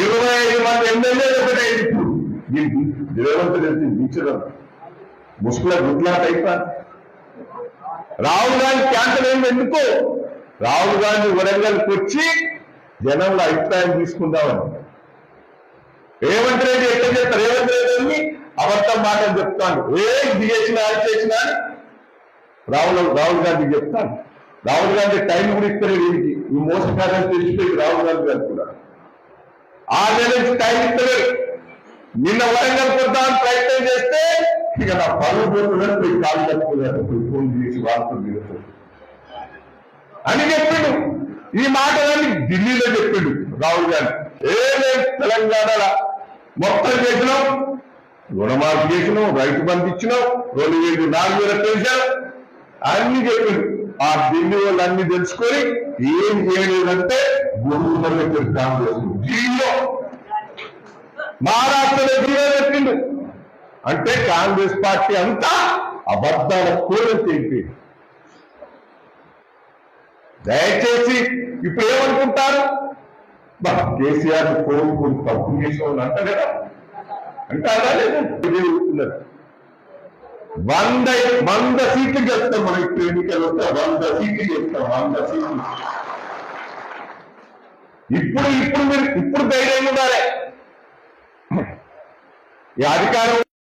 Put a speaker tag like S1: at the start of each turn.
S1: ఇరవై ఐదు మంది ఎమ్మెల్యేలు ఒకటే ఇప్పుడు దీనికి రేవంత్ రెడ్డి దించడం ముసుగుల గుట్లాట అయిపోయింది రాహుల్ గాంధీ క్యాన్సర్ అయింది ఎందుకు? రాహుల్ గాంధీ వరంగల్కి వచ్చి జనంలో అభిప్రాయం తీసుకుందామని. రేవంత్ రెడ్డి ఎట్లా చెప్తారు రేవంత్ రెడ్డి అబద్ధం మాటలు చెప్తాను ఏ ఇది చేసినా అది చేసినా అని రాహుల్ రాహుల్ గాంధీ చెప్తాను రాహుల్ గాంధీ టైం కూడా ఇస్తారు వీడికి ఈ మోసకార్యం తెలిసిపోయి రాహుల్ గాంధీ గారు కూడా. ఆరు నెలల నుంచి టైం నిన్న వరంగల్ కొద్దామని ప్రయత్నం చేస్తే ఇక నా పనులు పోతుందని పోయి కాలు కట్టుకున్నారు పోయి ఫోన్ చేసి వాడుతుంది అని చెప్పిండు. ఈ మాటలన్నీ ఢిల్లీలో చెప్పిండు రాహుల్ గాంధీ. ఏమేం తెలంగాణ మొత్తం చేసినాం రుణమాఫీ చేసినాం రైతు బంధు ఇచ్చినాం రెండు వేలు నాలుగు వేల పెంచాం అన్ని చెప్పిండు. ఆ ఢిల్లీ వాళ్ళు అన్ని తెలుసుకొని ఏం చేయలేదంటే గురువు పెట్టారు కాంగ్రెస్ ఢిల్లీలో మహారాష్ట్రలో ఢిల్లీలో పెట్టిండు అంటే కాంగ్రెస్ పార్టీ అంతా అబద్ధాల కోరం తెలిపి దయచేసి ఇప్పుడు ఏమనుకుంటారు? కేసీఆర్ కోరుకుని తప్పు చేసిన అంట కదా? అంటారా లేదు? వంద వంద సీట్లు చెప్తాం మనం ఇప్పుడు ఎన్నికలు వస్తే వంద సీట్లు చెప్తాం వంద సీట్లు. ఇప్పుడు ఇప్పుడు మీరు ఇప్పుడు ధైర్యంగా ఉండాలి. ఈ అధికారం